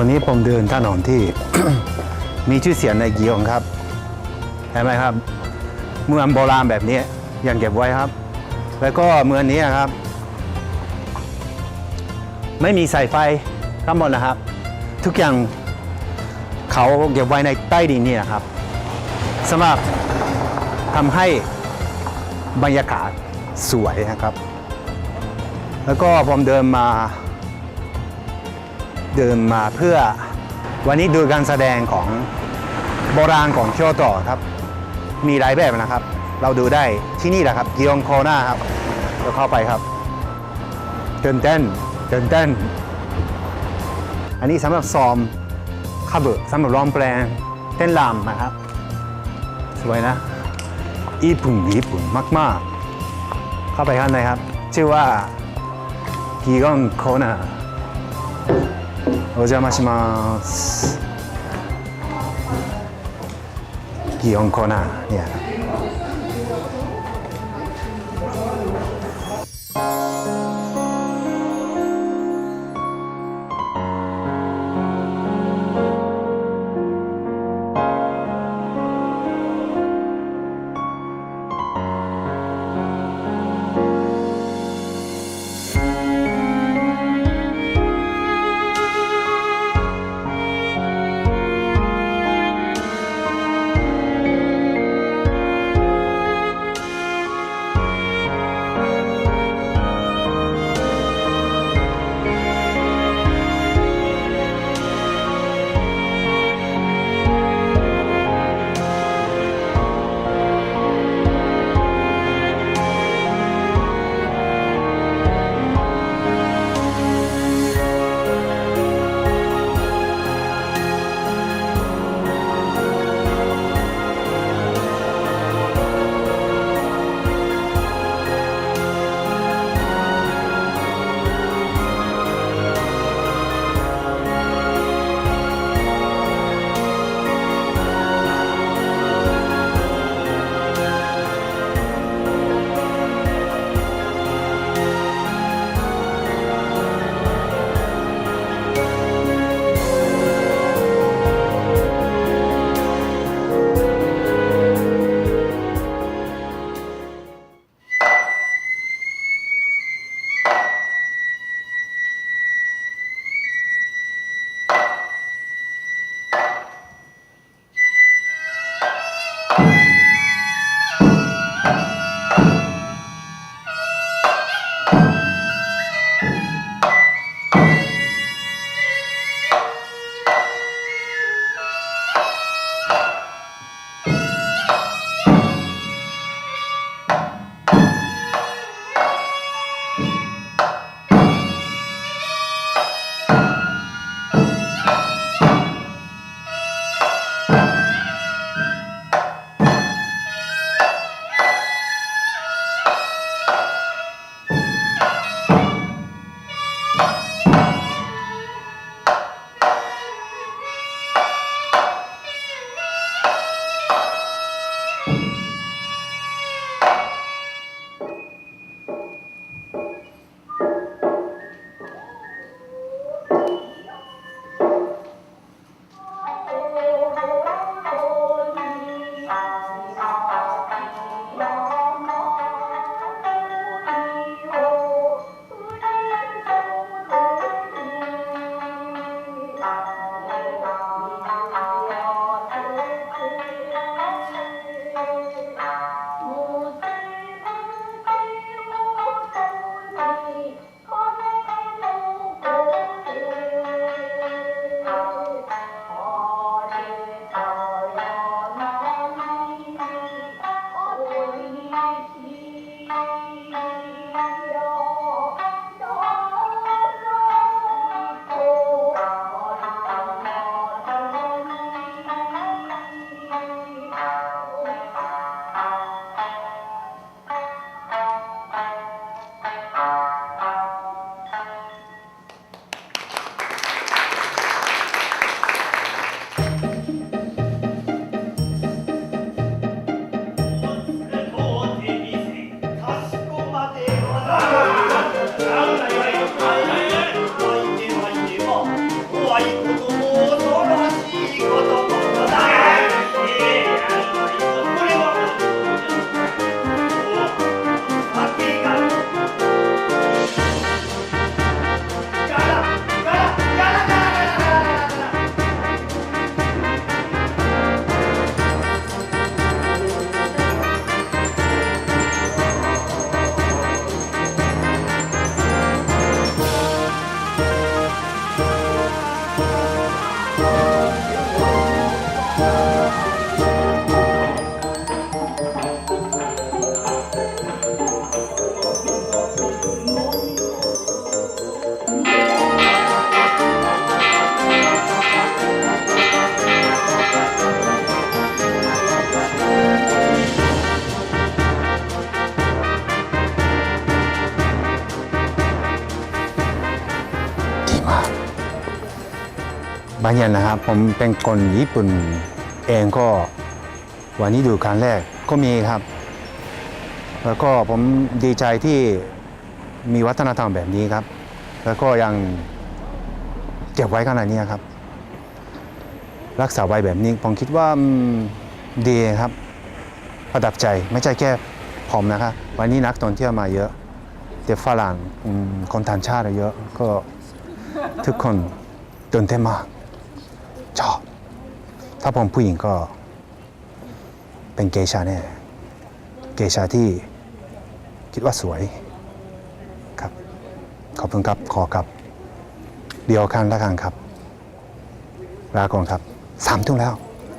วันนี้ผมเดินถนนที่ มีชื่อเสียงในกียงครับเห็นไหมครับ เมืองโบราณแบบนี้ยังเก็บไว้ครับ แล้วก็เมืองนี้ครับ ไม่มีสายไฟข้างบนนะครับ ทุกอย่างเขาเก็บไว้ในใต้ดินนี่นะครับสำหรับทำให้บรรยากาศสวยนะครับ แล้วก็ผมเดินมา เดินมาเพื่อวันนี้ดูการแสดงของโบราณของเคียวโตครับ มีหลายแบบนะครับ เราดูได้ที่นี่แหละครับกิองโคนาครับเราเข้าไปครับเตื่นเต้นเตื่นเต้นอันนี้สำหรับซ้อมคับเบสำหรับร้องเพลงเต้นรำนะครับ สวยนะญี่ปุ่นญี่ปุ่นมาก ๆ เข้าไปข้างในครับ ชื่อว่ากิองโคนา お邪魔します。祇園コーナーにある。 มาเรียนนะครับผมเป็นคนญี่ปุ่นเองก็วันนี้ดูครั้งแรกก็มีครับ แล้วก็ผมดีใจที่มีวัฒนธรรมแบบนี้ครับ แล้วก็ยังเก็บไว้ขนาดนี้ครับ รักษาไว้แบบนี้ผมคิดว่าดีครับ ประดับใจไม่ใช่แค่ผมนะครับวันนี้นักท่องเที่ยวมาเยอะแต่ฝรั่งคนต่างชาติเยอะก็ทุกคนตื่นเต้นมาก ถ้าผมผู้หญิงก็เป็นเกชาแน่ เกชาที่คิดว่าสวยครับ ขอบคุณครับ ขอกับ เดียวคันละกันครับลาก่อนครับสามทุ่มแล้ว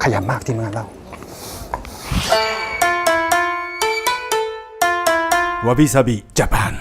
ขยันมากที่งานเราวาบิซาบิญี่ปุ่น